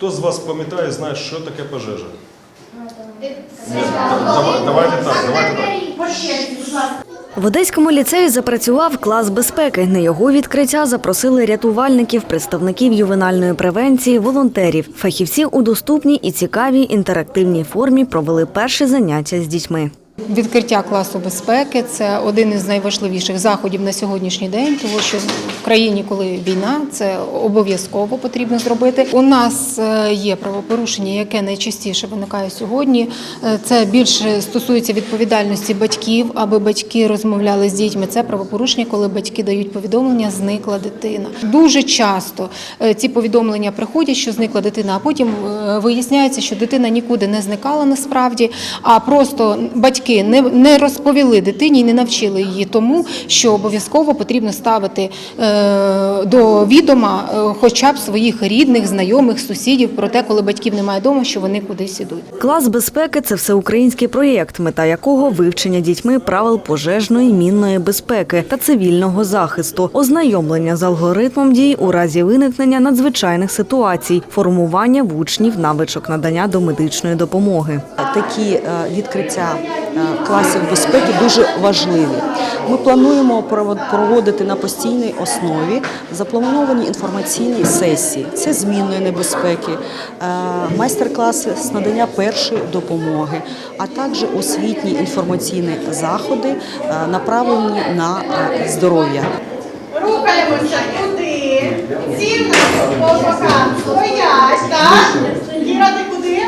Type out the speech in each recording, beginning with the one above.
Хто з вас пам'ятає, знає, що таке пожежа? Давай- Давайте так, давайте так. В Одеському ліцеї запрацював клас безпеки. На його відкриття запросили рятувальників, представників ювенальної превенції, волонтерів. Фахівці у доступній і цікавій інтерактивній формі провели перші заняття з дітьми. Відкриття класу безпеки це один із найважливіших заходів на сьогоднішній день, тому що в країні, коли війна, це обов'язково потрібно зробити. У нас е, є правопорушення, яке найчастіше виникає сьогодні. Е, Це більше стосується відповідальності батьків, аби батьки розмовляли з дітьми. Це правопорушення, коли батьки дають повідомлення Зникла дитина. Дуже часто е, ці повідомлення приходять, що зникла дитина, а потім виясняється, що дитина нікуди не зникала насправді, а просто батьки не, не розповіли дитині і не навчили її тому, що обов'язково потрібно ставити е, до відома е, хоча б своїх рідних, знайомих, сусідів про те, коли батьків немає вдома, що вони кудись ідуть. Клас безпеки це всеукраїнський проєкт, мета якого вивчення дітьми правил пожежної, мінної безпеки та цивільного захисту, ознайомлення з алгоритмом дій у разі виникнення надзвичайних ситуацій, формування в учнів навичок надання домедичної допомоги. такі е, відкриття класів безпеки дуже важливі. Ми плануємо провод- проводити на постійній основі заплановані інформаційні сесії. Це змінної небезпеки, е, майстер-класи з надання першої допомоги, а також освітні інформаційні заходи, е, направлені на е, здоров'я. Рухаємося туди. Нас по бокам стоять, так? Кіра, ти куди?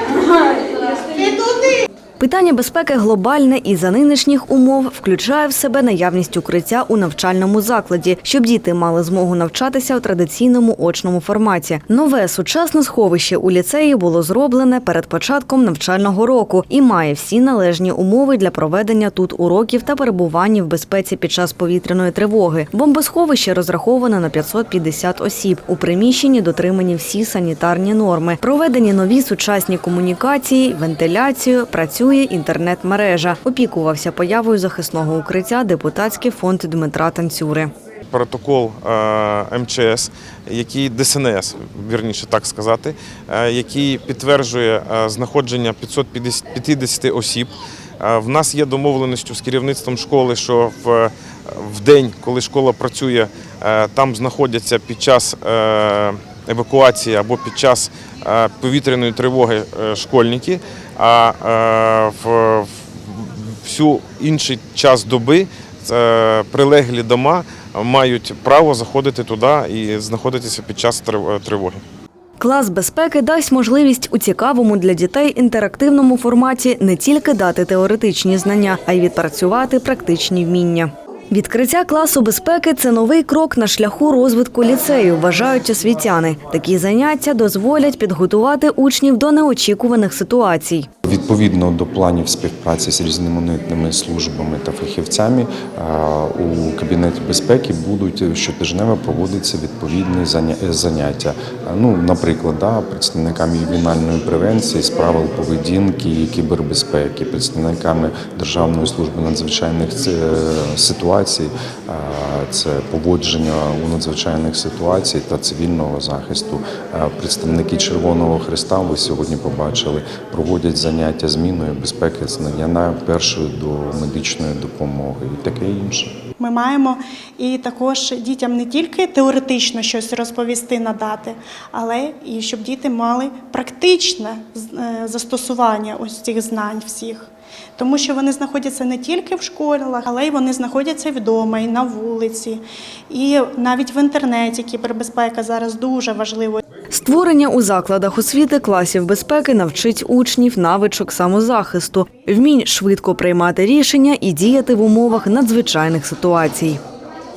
Питання безпеки глобальне і за нинішніх умов включає в себе наявність укриття у навчальному закладі, щоб діти мали змогу навчатися у традиційному очному форматі. Нове сучасне сховище у ліцеї було зроблене перед початком навчального року і має всі належні умови для проведення тут уроків та перебування в безпеці під час повітряної тривоги. Бомбосховище розраховане на 550 осіб. У приміщенні дотримані всі санітарні норми. Проведені нові сучасні комунікації, вентиляцію, працює інтернет-мережа. Опікувався появою захисного укриття депутатський фонд Дмитра Танцюри. протокол е, МЧС, який ДСНС, вірніше так сказати, е, який підтверджує е, знаходження 550 осіб. В нас є домовленістю з керівництвом школи, що в, в день, коли школа працює, там знаходяться під час евакуації або під час е, повітряної тривоги е, школьники, а е, в, всю інший час доби прилеглі дома мають право заходити туди і знаходитися під час тривоги. Клас безпеки дасть можливість у цікавому для дітей інтерактивному форматі не тільки дати теоретичні знання, а й відпрацювати практичні вміння. Відкриття класу безпеки це новий крок на шляху розвитку ліцею, вважають освітяни. Такі заняття дозволять підготувати учнів до неочікуваних ситуацій. Відповідно до планів співпраці з різноманітними службами та фахівцями е, у кабінеті безпеки будуть щотижнево проводитися відповідні заняття. Е, Ну, наприклад, да, представниками ювенальної превенції з правил поведінки і кібербезпеки, представниками Державної служби надзвичайних е, ситуацій, е, це поводження у надзвичайних ситуаціях та цивільного захисту. Е, Представники Червоного Христа, ви сьогодні побачили, проводять заняття зміною безпеки, знання першої до медичної допомоги і таке інше. Ми маємо і також дітям не тільки теоретично щось розповісти, надати, але і щоб діти мали практичне е, застосування ось цих знань всіх. Тому що вони знаходяться не тільки в школах, але й вони знаходяться вдома, і на вулиці, і навіть в інтернеті кібербезпека зараз дуже важлива. Створення у закладах освіти класів безпеки навчить учнів навичок самозахисту, вмінь швидко приймати рішення і діяти в умовах надзвичайних ситуацій.